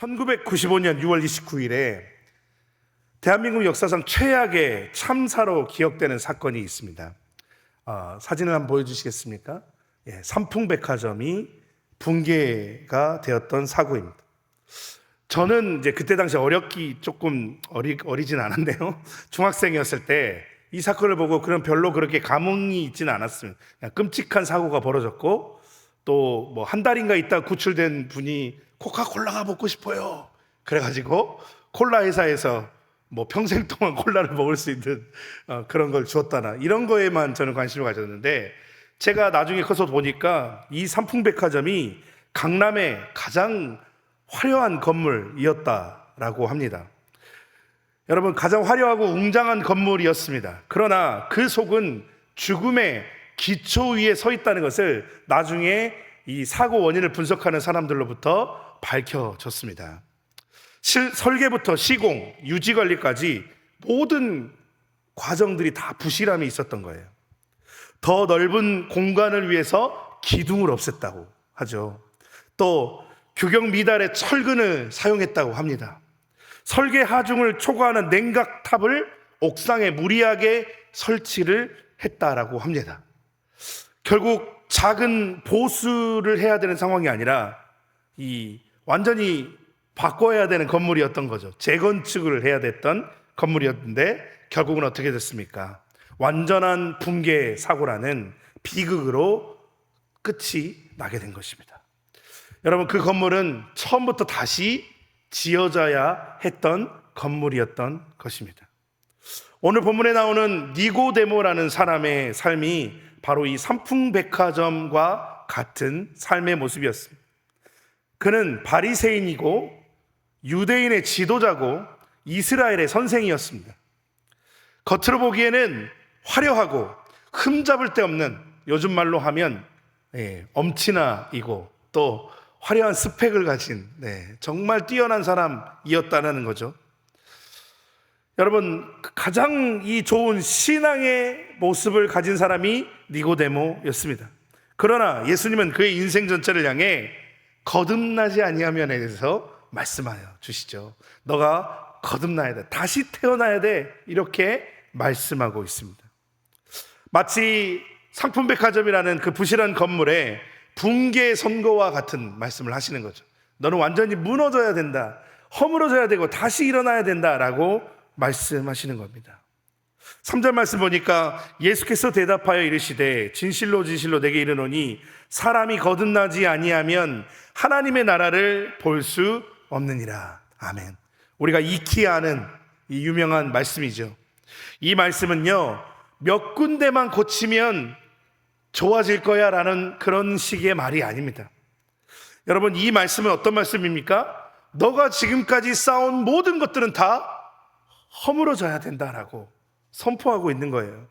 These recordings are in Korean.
1995년 6월 29일에 대한민국 역사상 최악의 참사로 기억되는 사건이 있습니다. 어, 사진을 한번 보여주시겠습니까? 예, 삼풍백화점이 붕괴가 되었던 사고입니다. 저는 이제 그때 당시 어렸기 조금 어리, 어리진 않았네요. 중학생이었을 때 이 사건을 보고 그런 별로 그렇게 감흥이 있지는 않았습니다. 끔찍한 사고가 벌어졌고 또 뭐 한 달인가 있다 구출된 분이 코카콜라가 먹고 싶어요. 그래가지고 콜라 회사에서 뭐 평생 동안 콜라를 먹을 수 있는 어, 그런 걸 주었다나 이런 거에만 저는 관심을 가졌는데 제가 나중에 커서 보니까 이 삼풍백화점이 강남의 가장 화려한 건물이었다라고 합니다. 여러분 가장 화려하고 웅장한 건물이었습니다. 그러나 그 속은 죽음의 기초 위에 서 있다는 것을 나중에 이 사고 원인을 분석하는 사람들로부터 밝혀졌습니다. 실, 설계부터 시공, 유지 관리까지 모든 과정들이 다 부실함이 있었던 거예요. 더 넓은 공간을 위해서 기둥을 없앴다고 하죠. 또 규격 미달의 철근을 사용했다고 합니다. 설계 하중을 초과하는 냉각탑을 옥상에 무리하게 설치를 했다라고 합니다. 결국 작은 보수를 해야 되는 상황이 아니라 이 완전히 바꿔야 되는 건물이었던 거죠. 재건축을 해야 됐던 건물이었는데 결국은 어떻게 됐습니까? 완전한 붕괴 사고라는 비극으로 끝이 나게 된 것입니다. 여러분 그 건물은 처음부터 다시 지어져야 했던 건물이었던 것입니다. 오늘 본문에 나오는 니고데모라는 사람의 삶이 바로 이 삼풍백화점과 같은 삶의 모습이었습니다. 그는 바리새인이고 유대인의 지도자고 이스라엘의 선생이었습니다. 겉으로 보기에는 화려하고 흠잡을 데 없는 요즘 말로 하면 예, 엄친아이고 또 화려한 스펙을 가진 네, 정말 뛰어난 사람이었다는 거죠. 여러분 가장 이 좋은 신앙의 모습을 가진 사람이 니고데모였습니다. 그러나 예수님은 그의 인생 전체를 향해 거듭나지 아니하면에 대해서 말씀하여 주시죠. 너가 거듭나야 돼. 다시 태어나야 돼. 이렇게 말씀하고 있습니다. 마치 상품백화점이라는 그 부실한 건물에 붕괴 선거와 같은 말씀을 하시는 거죠. 너는 완전히 무너져야 된다. 허물어져야 되고 다시 일어나야 된다라고 말씀하시는 겁니다. 3절 말씀 보니까 예수께서 대답하여 이르시되 진실로 진실로 내게 이르노니 사람이 거듭나지 아니하면 하나님의 나라를 볼 수 없느니라. 아멘. 우리가 익히 아는 이 유명한 말씀이죠. 이 말씀은요. 몇 군데만 고치면 좋아질 거야 라는 그런 식의 말이 아닙니다. 여러분 이 말씀은 어떤 말씀입니까? 너가 지금까지 쌓은 모든 것들은 다 허물어져야 된다라고 선포하고 있는 거예요.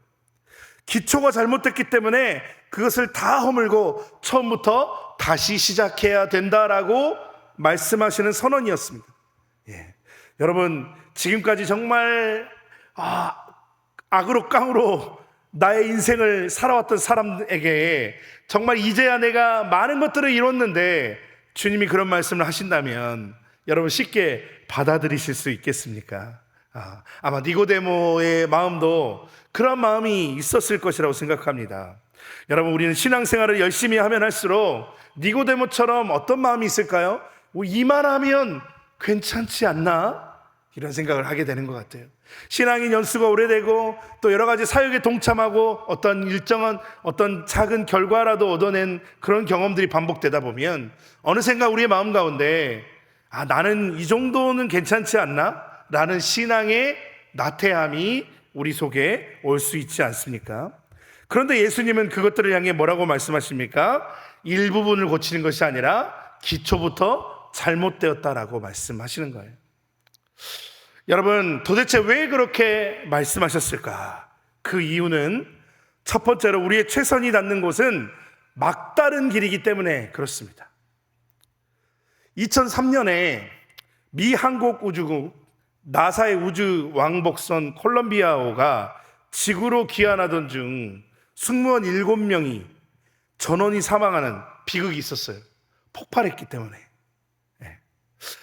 기초가 잘못됐기 때문에 그것을 다 허물고 처음부터 다시 시작해야 된다라고 말씀하시는 선언이었습니다. 예. 여러분, 지금까지 정말, 아, 악으로 깡으로 나의 인생을 살아왔던 사람에게 정말 이제야 내가 많은 것들을 이뤘는데 주님이 그런 말씀을 하신다면 여러분 쉽게 받아들이실 수 있겠습니까? 아, 아마 니고데모의 마음도 그런 마음이 있었을 것이라고 생각합니다. 여러분 우리는 신앙생활을 열심히 하면 할수록 니고데모처럼 어떤 마음이 있을까요? 뭐 이만 하면 괜찮지 않나? 이런 생각을 하게 되는 것 같아요. 신앙인 연수가 오래되고 또 여러 가지 사역에 동참하고 어떤 일정한 어떤 작은 결과라도 얻어낸 그런 경험들이 반복되다 보면 어느샌가 우리의 마음 가운데 아, 나는 이 정도는 괜찮지 않나? 라는 신앙의 나태함이 우리 속에 올 수 있지 않습니까? 그런데 예수님은 그것들을 향해 뭐라고 말씀하십니까? 일부분을 고치는 것이 아니라 기초부터 잘못되었다라고 말씀하시는 거예요. 여러분, 도대체 왜 그렇게 말씀하셨을까? 그 이유는 첫 번째로 우리의 최선이 닿는 곳은 막다른 길이기 때문에 그렇습니다. 2003년에 미 항공우주국 나사의 우주 왕복선 콜럼비아호가 지구로 귀환하던 중 승무원 7명이 전원이 사망하는 비극이 있었어요. 폭발했기 때문에. 예.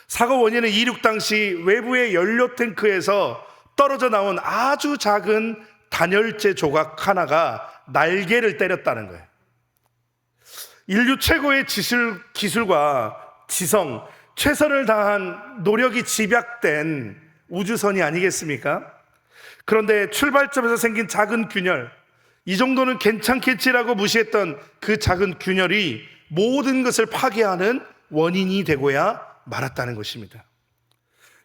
사고 원인은 이륙 당시 외부의 연료 탱크에서 떨어져 나온 아주 작은 단열재 조각 하나가 날개를 때렸다는 거예요. 인류 최고의 기술, 기술과 지성, 최선을 다한 노력이 집약된 우주선이 아니겠습니까? 그런데 출발점에서 생긴 작은 균열, 이 정도는 괜찮겠지라고 무시했던 그 작은 균열이 모든 것을 파괴하는 원인이 되고야 말았다는 것입니다.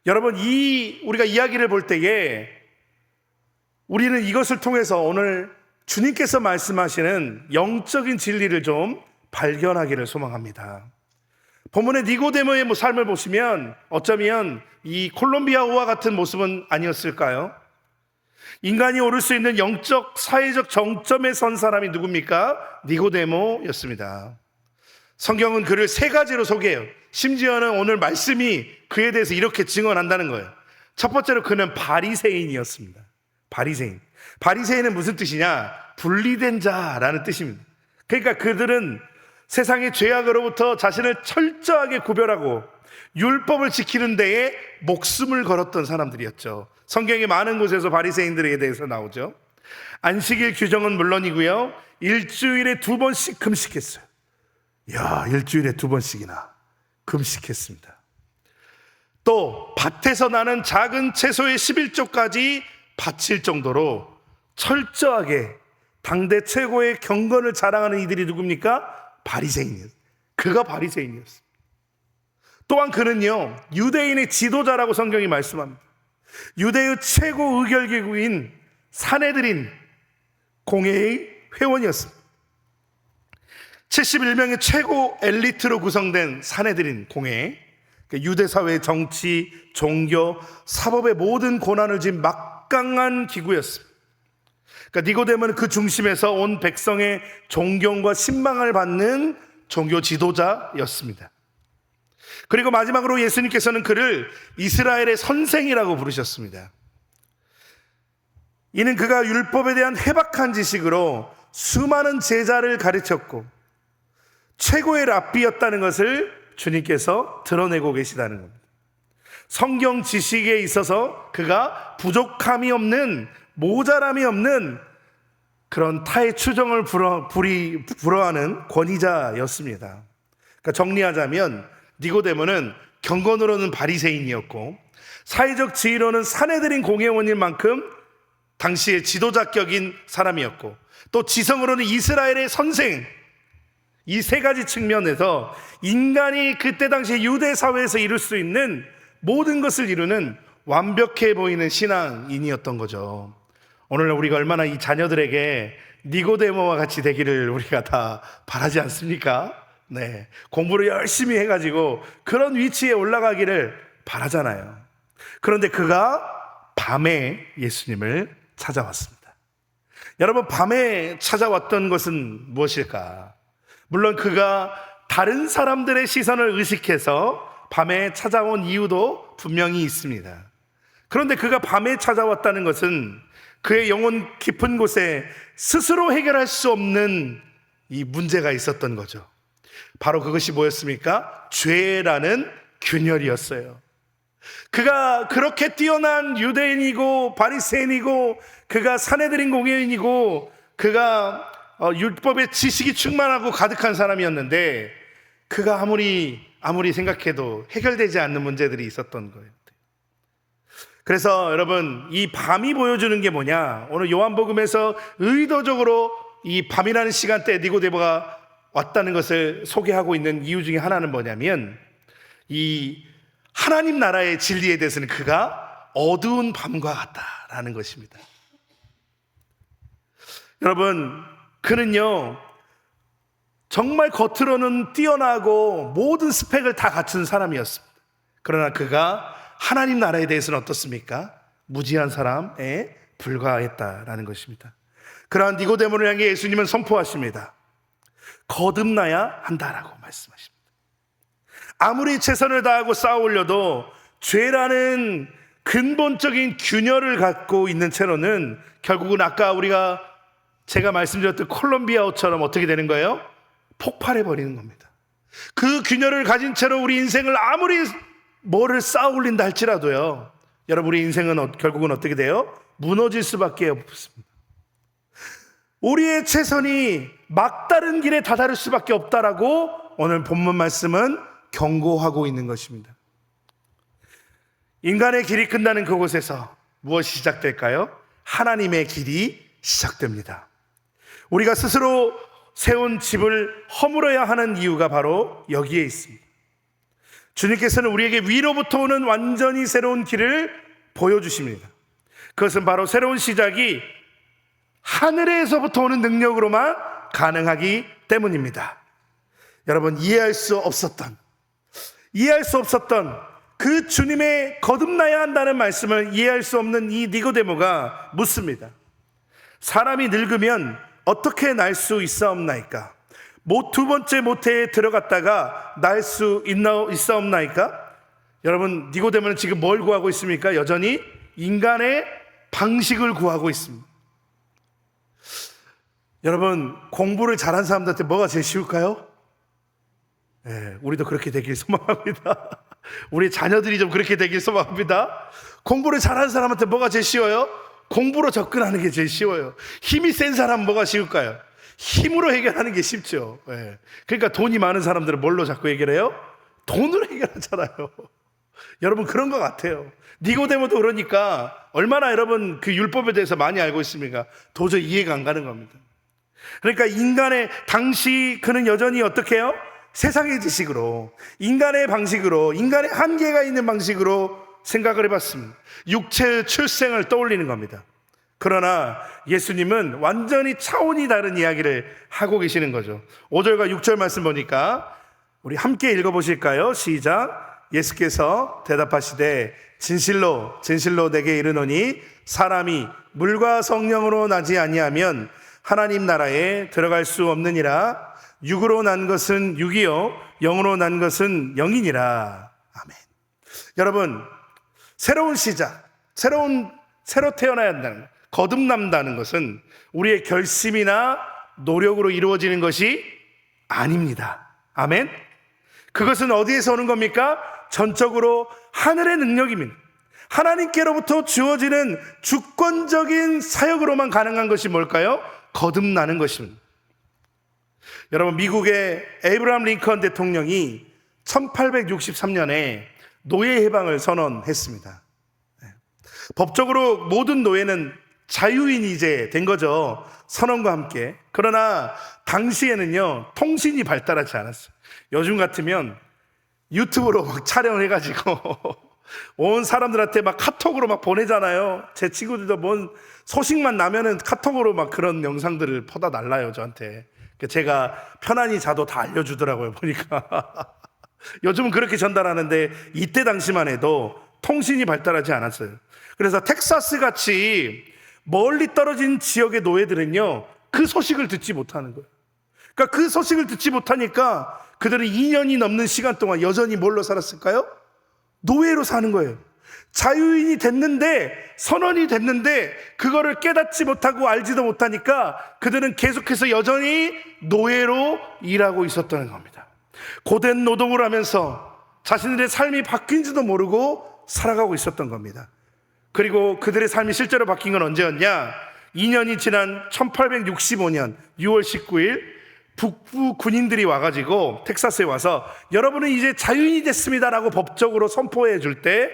여러분, 이 우리가 이야기를 볼 때에 우리는 이것을 통해서 오늘 주님께서 말씀하시는 영적인 진리를 좀 발견하기를 소망합니다. 본문의 니고데모의 뭐 삶을 보시면 어쩌면 이 콜롬비아와 같은 모습은 아니었을까요? 인간이 오를 수 있는 영적, 사회적 정점에 선 사람이 누굽니까? 니고데모였습니다. 성경은 그를 세 가지로 소개해요. 심지어는 오늘 말씀이 그에 대해서 이렇게 증언한다는 거예요. 첫 번째로 그는 바리새인이었습니다. 바리새인. 바리새인은 무슨 뜻이냐? 분리된 자라는 뜻입니다. 그러니까 그들은 세상의 죄악으로부터 자신을 철저하게 구별하고 율법을 지키는 데에 목숨을 걸었던 사람들이었죠. 성경의 많은 곳에서 바리새인들에 대해서 나오죠. 안식일 규정은 물론이고요. 일주일에 두 번씩 금식했어요. 야, 일주일에 두 번씩이나 금식했습니다. 또 밭에서 나는 작은 채소의 11조까지 바칠 정도로 철저하게 당대 최고의 경건을 자랑하는 이들이 누굽니까? 바리새인이었어요. 그가 바리새인이었어요. 또한 그는요, 유대인의 지도자라고 성경이 말씀합니다. 유대의 최고 의결기구인 사내들인 공회의 회원이었습니다. 71명의 최고 엘리트로 구성된 사내들인 공회, 그 유대 사회의 정치, 종교, 사법의 모든 고난을 진 막강한 기구였습니다. 그러니까 니고데모는 그 중심에서 온 백성의 존경과 신망을 받는 종교 지도자였습니다. 그리고 마지막으로 예수님께서는 그를 이스라엘의 선생이라고 부르셨습니다. 이는 그가 율법에 대한 해박한 지식으로 수많은 제자를 가르쳤고 최고의 랍비였다는 것을 주님께서 드러내고 계시다는 겁니다. 성경 지식에 있어서 그가 부족함이 없는 모자람이 없는 그런 타의 추정을 불어, 불이, 불어하는 권위자였습니다. 그러니까 정리하자면 니고데모는 경건으로는 바리새인이었고 사회적 지위로는 사내들인 공회원인 만큼 당시의 지도자격인 사람이었고 또 지성으로는 이스라엘의 선생 이 세 가지 측면에서 인간이 그때 당시 유대 사회에서 이룰 수 있는 모든 것을 이루는 완벽해 보이는 신앙인이었던 거죠. 오늘 우리가 얼마나 이 자녀들에게 니고데모와 같이 되기를 우리가 다 바라지 않습니까? 네. 공부를 열심히 해가지고 그런 위치에 올라가기를 바라잖아요. 그런데 그가 밤에 예수님을 찾아왔습니다. 여러분, 밤에 찾아왔던 것은 무엇일까? 물론 그가 다른 사람들의 시선을 의식해서 밤에 찾아온 이유도 분명히 있습니다. 그런데 그가 밤에 찾아왔다는 것은 그의 영혼 깊은 곳에 스스로 해결할 수 없는 이 문제가 있었던 거죠. 바로 그것이 뭐였습니까? 죄라는 균열이었어요. 그가 그렇게 뛰어난 유대인이고 바리새인이고 그가 사내들인 공예인이고 그가 어, 율법의 지식이 충만하고 가득한 사람이었는데 그가 아무리 아무리 생각해도 해결되지 않는 문제들이 있었던 거예요. 그래서 여러분 이 밤이 보여주는 게 뭐냐? 오늘 요한복음에서 의도적으로 이 밤이라는 시간대에 니고데모가 왔다는 것을 소개하고 있는 이유 중에 하나는 뭐냐면 이 하나님 나라의 진리에 대해서는 그가 어두운 밤과 같다라는 것입니다. 여러분, 그는요, 정말 겉으로는 뛰어나고 모든 스펙을 다 갖춘 사람이었습니다. 그러나 그가 하나님 나라에 대해서는 어떻습니까? 무지한 사람에 불과했다라는 것입니다. 그러한 니고데모를 향해 예수님은 선포하십니다. 거듭나야 한다라고 말씀하십니다. 아무리 최선을 다하고 싸우려도 죄라는 근본적인 균열을 갖고 있는 채로는 결국은 아까 우리가 제가 말씀드렸던 콜롬비아호처럼 어떻게 되는 거예요? 폭발해 버리는 겁니다. 그 균열을 가진 채로 우리 인생을 아무리 뭐를 쌓아 올린다 할지라도요. 여러분 우리 인생은 어- 결국은 어떻게 돼요? 무너질 수밖에 없습니다. 우리의 최선이 막다른 길에 다다를 수밖에 없다라고 오늘 본문 말씀은 경고하고 있는 것입니다. 인간의 길이 끝나는 그곳에서 무엇이 시작될까요? 하나님의 길이 시작됩니다. 우리가 스스로 세운 집을 허물어야 하는 이유가 바로 여기에 있습니다. 주님께서는 우리에게 위로부터 오는 완전히 새로운 길을 보여주십니다. 그것은 바로 새로운 시작이 하늘에서부터 오는 능력으로만 가능하기 때문입니다. 여러분, 이해할 수 없었던, 이해할 수 없었던 그 주님의 거듭나야 한다는 말씀을 이해할 수 없는 이 니고데모가 묻습니다. 사람이 늙으면 어떻게 날 수 있사옵나이까? 뭐두 번째 모태에 들어갔다가 날 수 있나 있사옵나이까? 여러분 니고데모는 지금 뭘 구하고 있습니까? 여전히 인간의 방식을 구하고 있습니다. 여러분 공부를 잘한 사람들한테 뭐가 제일 쉬울까요? 예, 우리도 그렇게 되길 소망합니다. 우리 자녀들이 좀 그렇게 되길 소망합니다. 공부를 잘하는 사람한테 뭐가 제일 쉬워요? 공부로 접근하는 게 제일 쉬워요. 힘이 센 사람 뭐가 쉬울까요? 힘으로 해결하는 게 쉽죠. 예. 그러니까 돈이 많은 사람들은 뭘로 자꾸 해결해요? 돈으로 해결하잖아요. 여러분 그런 것 같아요. 니고데모도 그러니까 얼마나 여러분 그 율법에 대해서 많이 알고 있습니까? 도저히 이해가 안 가는 겁니다. 그러니까 인간의 당시 그는 여전히 어떻게 해요? 세상의 지식으로 인간의 방식으로 인간의 한계가 있는 방식으로 생각을 해봤습니다. 육체의 출생을 떠올리는 겁니다. 그러나 예수님은 완전히 차원이 다른 이야기를 하고 계시는 거죠. 5절과 6절 말씀 보니까 우리 함께 읽어보실까요? 시작. 예수께서 대답하시되 진실로 진실로 내게 이르노니 사람이 물과 성령으로 나지 아니하면 하나님 나라에 들어갈 수 없느니라 육으로 난 것은 육이요 영으로 난 것은 영이니라 아멘 여러분 새로운 시작 새로운 새로 태어나야 한다는 것, 거듭난다는 것은 우리의 결심이나 노력으로 이루어지는 것이 아닙니다 아멘 그것은 어디에서 오는 겁니까? 전적으로 하늘의 능력입니다. 하나님께로부터 주어지는 주권적인 사역으로만 가능한 것이 뭘까요? 거듭나는 것입니다. 여러분, 미국의 에이브라함 링컨 대통령이 1863년에 노예 해방을 선언했습니다. 네. 법적으로 모든 노예는 자유인이 이제 된 거죠. 선언과 함께. 그러나 당시에는요, 통신이 발달하지 않았어요. 요즘 같으면 유튜브로 막 촬영을 해가지고 온 사람들한테 막 카톡으로 막 보내잖아요. 제 친구들도 뭔 소식만 나면은 카톡으로 막 그런 영상들을 퍼다 날라요, 저한테. 그 제가 편안히 자도 다 알려주더라고요, 보니까. 요즘은 그렇게 전달하는데 이때 당시만 해도 통신이 발달하지 않았어요. 그래서 텍사스 같이 멀리 떨어진 지역의 노예들은요, 그 소식을 듣지 못하는 거예요. 그러니까 그 소식을 듣지 못하니까 그들은 2년이 넘는 시간 동안 여전히 뭘로 살았을까요? 노예로 사는 거예요. 자유인이 됐는데, 선언이 됐는데, 그거를 깨닫지 못하고 알지도 못하니까 그들은 계속해서 여전히 노예로 일하고 있었다는 겁니다. 고된 노동을 하면서 자신들의 삶이 바뀐지도 모르고 살아가고 있었던 겁니다. 그리고 그들의 삶이 실제로 바뀐 건 언제였냐? 2년이 지난 1865년 6월 19일 북부 군인들이 와가지고 텍사스에 와서 여러분은 이제 자유인이 됐습니다라고 법적으로 선포해 줄 때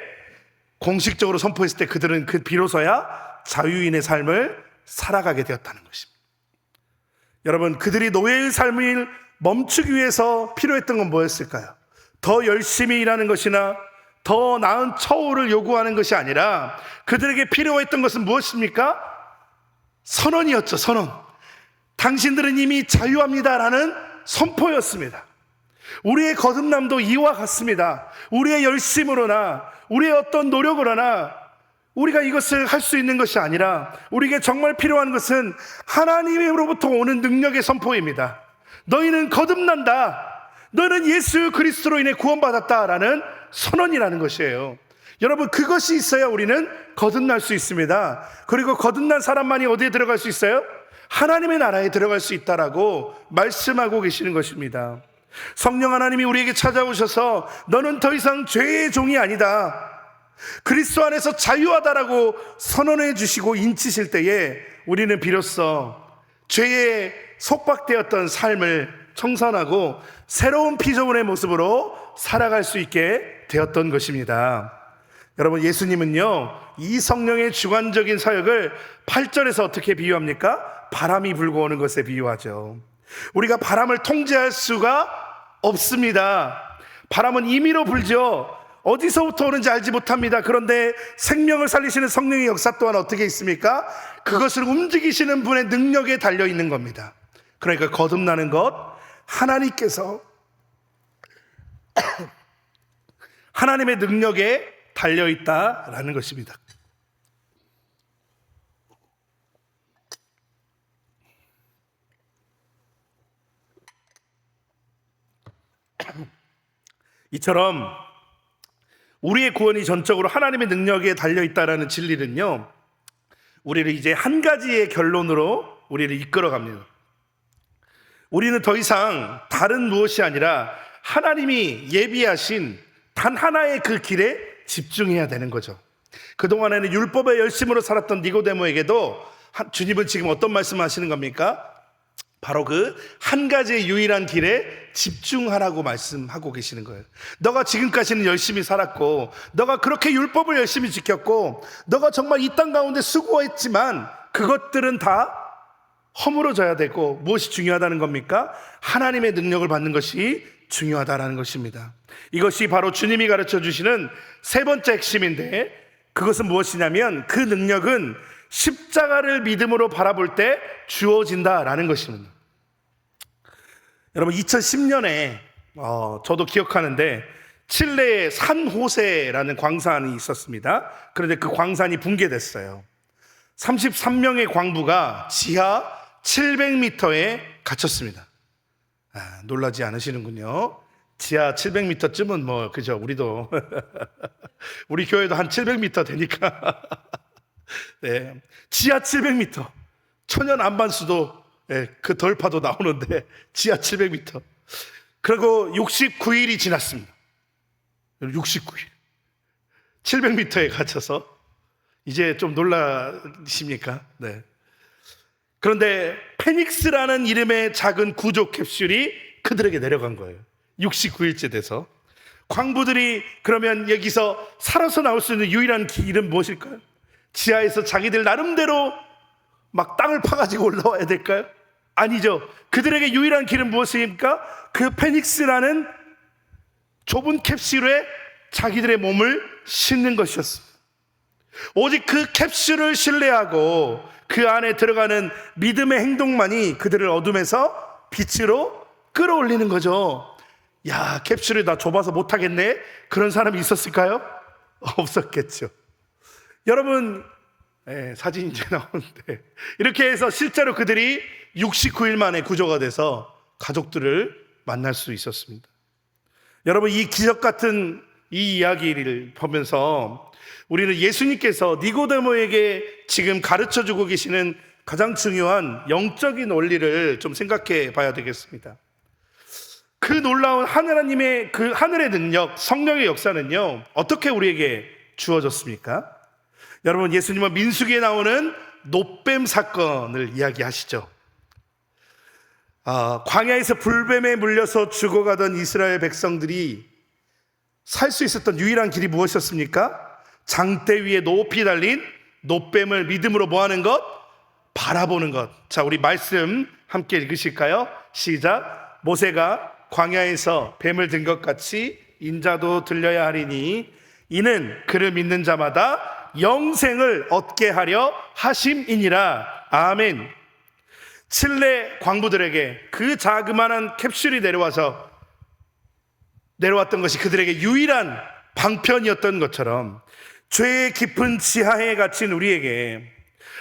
공식적으로 선포했을 때 그들은 그 비로소야 자유인의 삶을 살아가게 되었다는 것입니다. 여러분 그들이 노예의 삶을 멈추기 위해서 필요했던 건 뭐였을까요? 더 열심히 일하는 것이나 더 나은 처우를 요구하는 것이 아니라 그들에게 필요했던 것은 무엇입니까? 선언이었죠, 선언. 당신들은 이미 자유합니다라는 선포였습니다. 우리의 거듭남도 이와 같습니다. 우리의 열심으로나 우리의 어떤 노력으로나 우리가 이것을 할 수 있는 것이 아니라 우리에게 정말 필요한 것은 하나님으로부터 오는 능력의 선포입니다. 너희는 거듭난다. 너는 예수 그리스도로 인해 구원받았다라는 선언이라는 것이에요. 여러분 그것이 있어야 우리는 거듭날 수 있습니다. 그리고 거듭난 사람만이 어디에 들어갈 수 있어요? 하나님의 나라에 들어갈 수 있다라고 말씀하고 계시는 것입니다. 성령 하나님이 우리에게 찾아오셔서 너는 더 이상 죄의 종이 아니다. 그리스도 안에서 자유하다라고 선언해 주시고 인치실 때에 우리는 비로소 죄에 속박되었던 삶을 청산하고 새로운 피조물의 모습으로 살아갈 수 있게 되었던 것입니다. 여러분, 예수님은요, 이 성령의 주관적인 사역을 8절에서 어떻게 비유합니까? 바람이 불고 오는 것에 비유하죠. 우리가 바람을 통제할 수가 없습니다. 바람은 임의로 불죠. 어디서부터 오는지 알지 못합니다. 그런데 생명을 살리시는 성령의 역사 또한 어떻게 있습니까? 그것을 움직이시는 분의 능력에 달려 있는 겁니다. 그러니까 거듭나는 것, 하나님께서 하나님의 능력에 달려 있다라는 것입니다. 이처럼 우리의 구원이 전적으로 하나님의 능력에 달려 있다라는 진리는요. 우리를 이제 한 가지의 결론으로 우리를 이끌어 갑니다. 우리는 더 이상 다른 무엇이 아니라 하나님이 예비하신 단 하나의 그 길에 집중해야 되는 거죠. 그동안에는 율법의 열심으로 살았던 니고데모에게도 한- 주님은 지금 어떤 말씀 하시는 겁니까? 바로 그 한 가지의 유일한 길에 집중하라고 말씀하고 계시는 거예요. 너가 지금까지는 열심히 살았고, 너가 그렇게 율법을 열심히 지켰고, 너가 정말 이 땅 가운데 수고했지만, 그것들은 다 허물어져야 되고, 무엇이 중요하다는 겁니까? 하나님의 능력을 받는 것이 중요하다라는 것입니다. 이것이 바로 주님이 가르쳐 주시는 세 번째 핵심인데, 그것은 무엇이냐면, 그 능력은 십자가를 믿음으로 바라볼 때 주어진다라는 것입니다. 여러분 2010년에 어, 저도 기억하는데 칠레의 산호세라는 광산이 있었습니다. 그런데 그 광산이 붕괴됐어요. 33명의 광부가 지하 700m에 갇혔습니다. 아, 놀라지 않으시는군요. 지하 700m쯤은 뭐 그죠? 우리도 우리 교회도 한 700m 되니까 네. 지하 700m. 천연 안반수도 예, 그 덜파도 나오는데 지하 700m. 그리고 69일이 지났습니다. 69일. 700m에 갇혀서 이제 좀 놀라십니까? 네. 그런데 페닉스라는 이름의 작은 구조 캡슐이 그들에게 내려간 거예요. 69일째 돼서. 광부들이 그러면 여기서 살아서 나올 수 있는 유일한 길은 무엇일까요? 지하에서 자기들 나름대로 막 땅을 파가지고 올라와야 될까요? 아니죠. 그들에게 유일한 길은 무엇입니까? 그 페닉스라는 좁은 캡슐에 자기들의 몸을 싣는 것이었습니다. 오직 그 캡슐을 신뢰하고 그 안에 들어가는 믿음의 행동만이 그들을 어둠에서 빛으로 끌어올리는 거죠. 야, 캡슐이 나 좁아서 못하겠네? 그런 사람이 있었을까요? 없었겠죠. 여러분, 예, 사진 이제 나오는데, 이렇게 해서 실제로 그들이 69일 만에 구조가 돼서 가족들을 만날 수 있었습니다. 여러분, 이 기적 같은 이 이야기를 보면서 우리는 예수님께서 니고데모에게 지금 가르쳐 주고 계시는 가장 중요한 영적인 원리를 좀 생각해 봐야 되겠습니다. 그 놀라운 하나님의 그 하늘의 능력, 성령의 역사는요, 어떻게 우리에게 주어졌습니까? 여러분, 예수님은 민수기에 나오는 노뱀 사건을 이야기하시죠. 아, 광야에서 불뱀에 물려서 죽어가던 이스라엘 백성들이 살 수 있었던 유일한 길이 무엇이었습니까? 장대 위에 높이 달린 노뱀을 믿음으로 뭐 하는 것? 바라보는 것. 자, 우리 말씀 함께 읽으실까요? 시작. 모세가 광야에서 뱀을 든 것 같이 인자도 들려야 하리니 이는 그를 믿는 자마다 영생을 얻게 하려 하심이니라. 아멘. 칠레 광부들에게 그 자그마한 캡슐이 내려와서 내려왔던 것이 그들에게 유일한 방편이었던 것처럼 죄의 깊은 지하에 갇힌 우리에게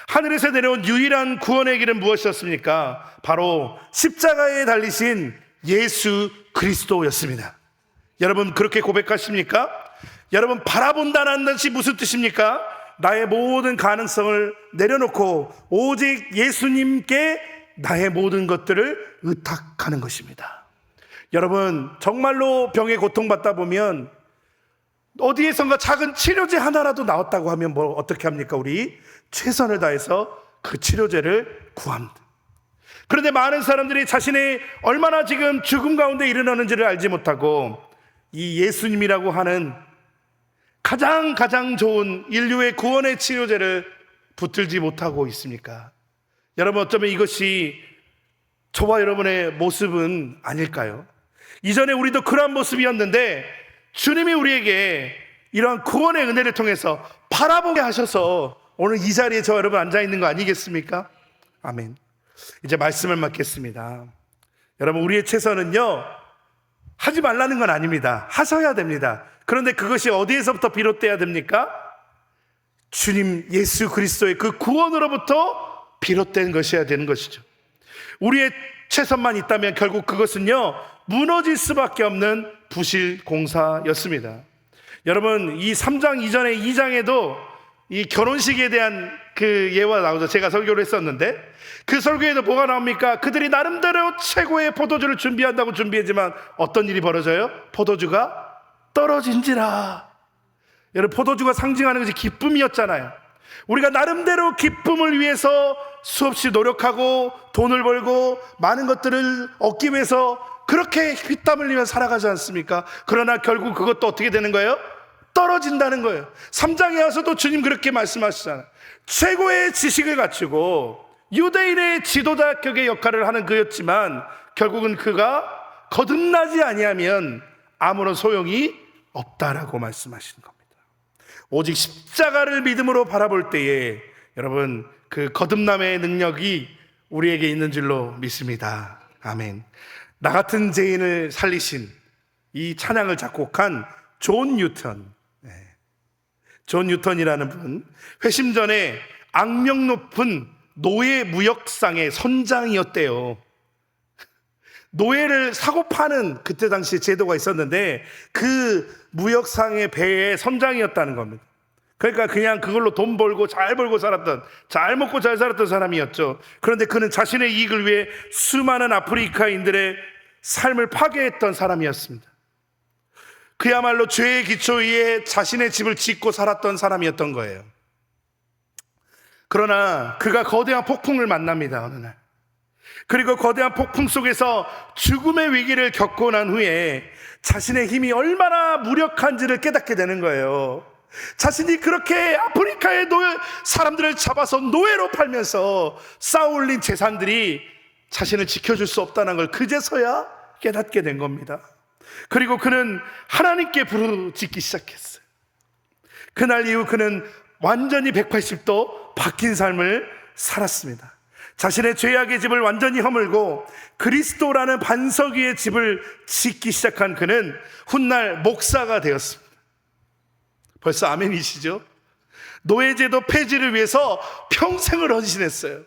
하늘에서 내려온 유일한 구원의 길은 무엇이었습니까? 바로 십자가에 달리신 예수 그리스도였습니다. 여러분 그렇게 고백하십니까? 여러분 바라본다는 것이 무슨 뜻입니까? 나의 모든 가능성을 내려놓고 오직 예수님께 나의 모든 것들을 의탁하는 것입니다. 여러분, 정말로 병에 고통받다 보면 어디에선가 작은 치료제 하나라도 나왔다고 하면 뭐 어떻게 합니까? 우리 최선을 다해서 그 치료제를 구합니다. 그런데 많은 사람들이 자신의 얼마나 지금 죽음 가운데 일어나는지를 알지 못하고 이 예수님이라고 하는 가장 가장 좋은 인류의 구원의 치료제를 붙들지 못하고 있습니까? 여러분 어쩌면 이것이 저와 여러분의 모습은 아닐까요? 이전에 우리도 그러한 모습이었는데 주님이 우리에게 이러한 구원의 은혜를 통해서 바라보게 하셔서 오늘 이 자리에 저 여러분 앉아 있는 거 아니겠습니까? 아멘. 이제 말씀을 맡겠습니다. 여러분 우리의 최선은요 하지 말라는 건 아닙니다. 하셔야 됩니다. 그런데 그것이 어디에서부터 비롯돼야 됩니까? 주님 예수 그리스도의 그 구원으로부터 비롯된 것이어야 되는 것이죠. 우리의 최선만 있다면 결국 그것은요 무너질 수밖에 없는 부실 공사였습니다. 여러분 이 3장 이전에 2장에도 이 결혼식에 대한 그 예화 나오죠. 제가 설교를 했었는데 그 설교에도 뭐가 나옵니까? 그들이 나름대로 최고의 포도주를 준비한다고 준비했지만 어떤 일이 벌어져요? 포도주가 떨어진지라. 여러분 포도주가 상징하는 것이 기쁨이었잖아요. 우리가 나름대로 기쁨을 위해서 수없이 노력하고 돈을 벌고 많은 것들을 얻기 위해서 그렇게 피땀 흘리며 살아가지 않습니까? 그러나 결국 그것도 어떻게 되는 거예요? 떨어진다는 거예요. 3장에 와서도 주님 그렇게 말씀하시잖아요. 최고의 지식을 갖추고 유대인의 지도자 격의 역할을 하는 그였지만 결국은 그가 거듭나지 아니하면 아무런 소용이 없다라고 말씀하시는 겁니다. 오직 십자가를 믿음으로 바라볼 때에 여러분 그 거듭남의 능력이 우리에게 있는 줄로 믿습니다. 아멘. 나 같은 죄인을 살리신 이 찬양을 작곡한 존 뉴턴. 네. 존 뉴턴이라는 분 회심 전에 악명 높은 노예 무역상의 선장이었대요. 노예를 사고 파는 그때 당시 제도가 있었는데 그 무역상의 배의 선장이었다는 겁니다. 그러니까 그냥 그걸로 돈 벌고 잘 벌고 살았던 잘 먹고 잘 살았던 사람이었죠. 그런데 그는 자신의 이익을 위해 수많은 아프리카인들의 삶을 파괴했던 사람이었습니다. 그야말로 죄의 기초 위에 자신의 집을 짓고 살았던 사람이었던 거예요. 그러나 그가 거대한 폭풍을 만납니다, 어느 날. 그리고 거대한 폭풍 속에서 죽음의 위기를 겪고 난 후에 자신의 힘이 얼마나 무력한지를 깨닫게 되는 거예요. 자신이 그렇게 아프리카의 노예, 사람들을 잡아서 노예로 팔면서 쌓아올린 재산들이 자신을 지켜줄 수 없다는 걸 그제서야 깨닫게 된 겁니다. 그리고 그는 하나님께 부르짖기 시작했어요. 그날 이후 그는 완전히 180도 바뀐 삶을 살았습니다. 자신의 죄악의 집을 완전히 허물고 그리스도라는 반석 위의 집을 짓기 시작한 그는 훗날 목사가 되었습니다. 벌써 아멘이시죠? 노예제도 폐지를 위해서 평생을 헌신했어요.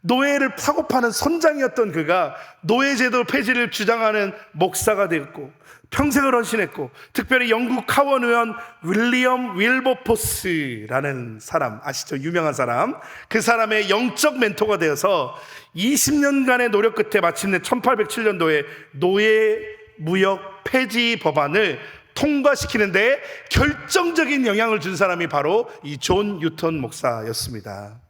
노예를 파고 파는 선장이었던 그가 노예제도 폐지를 주장하는 목사가 되었고 평생을 헌신했고 특별히 영국 하원 의원 윌리엄 윌버포스라는 사람 아시죠? 유명한 사람 그 사람의 영적 멘토가 되어서 20년간의 노력 끝에 마침내 1807년도에 노예 무역 폐지 법안을 통과시키는데 결정적인 영향을 준 사람이 바로 이존 유턴 목사였습니다.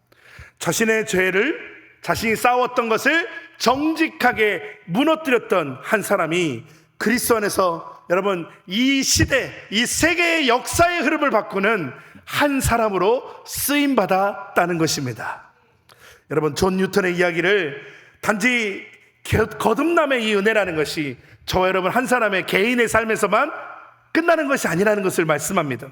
자신의 죄를 자신이 싸웠던 것을 정직하게 무너뜨렸던 한 사람이 그리스도 안에서 여러분 이 시대, 이 세계의 역사의 흐름을 바꾸는 한 사람으로 쓰임 받았다는 것입니다. 여러분 존 뉴턴의 이야기를 단지 거듭남의 이 은혜라는 것이 저와 여러분 한 사람의 개인의 삶에서만 끝나는 것이 아니라는 것을 말씀합니다.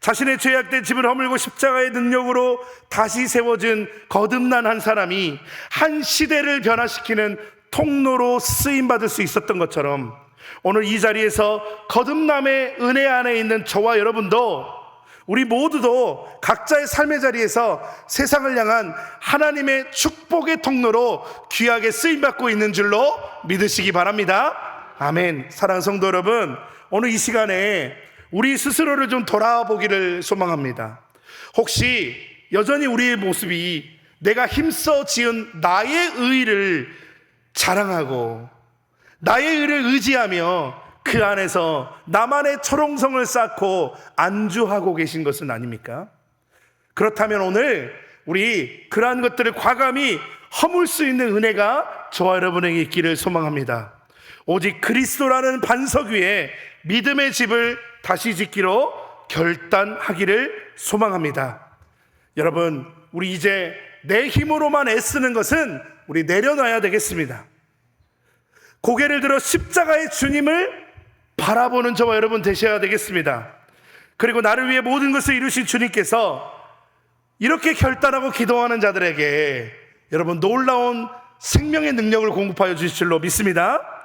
자신의 죄악된 집을 허물고 십자가의 능력으로 다시 세워진 거듭난 한 사람이 한 시대를 변화시키는 통로로 쓰임 받을 수 있었던 것처럼 오늘 이 자리에서 거듭남의 은혜 안에 있는 저와 여러분도 우리 모두도 각자의 삶의 자리에서 세상을 향한 하나님의 축복의 통로로 귀하게 쓰임 받고 있는 줄로 믿으시기 바랍니다. 아멘. 사랑하는 성도 여러분, 오늘 이 시간에 우리 스스로를 좀 돌아보기를 소망합니다. 혹시 여전히 우리의 모습이 내가 힘써 지은 나의 의를 자랑하고 나의 의를 의지하며 그 안에서 나만의 초롱성을 쌓고 안주하고 계신 것은 아닙니까? 그렇다면 오늘 우리 그러한 것들을 과감히 허물 수 있는 은혜가 저와 여러분에게 있기를 소망합니다. 오직 그리스도라는 반석 위에 믿음의 집을 다시 짓기로 결단하기를 소망합니다. 여러분, 우리 이제 내 힘으로만 애쓰는 것은 우리 내려놔야 되겠습니다. 고개를 들어 십자가의 주님을 바라보는 저와 여러분 되셔야 되겠습니다. 그리고 나를 위해 모든 것을 이루신 주님께서 이렇게 결단하고 기도하는 자들에게 여러분 놀라운 생명의 능력을 공급하여 주실 줄로 믿습니다.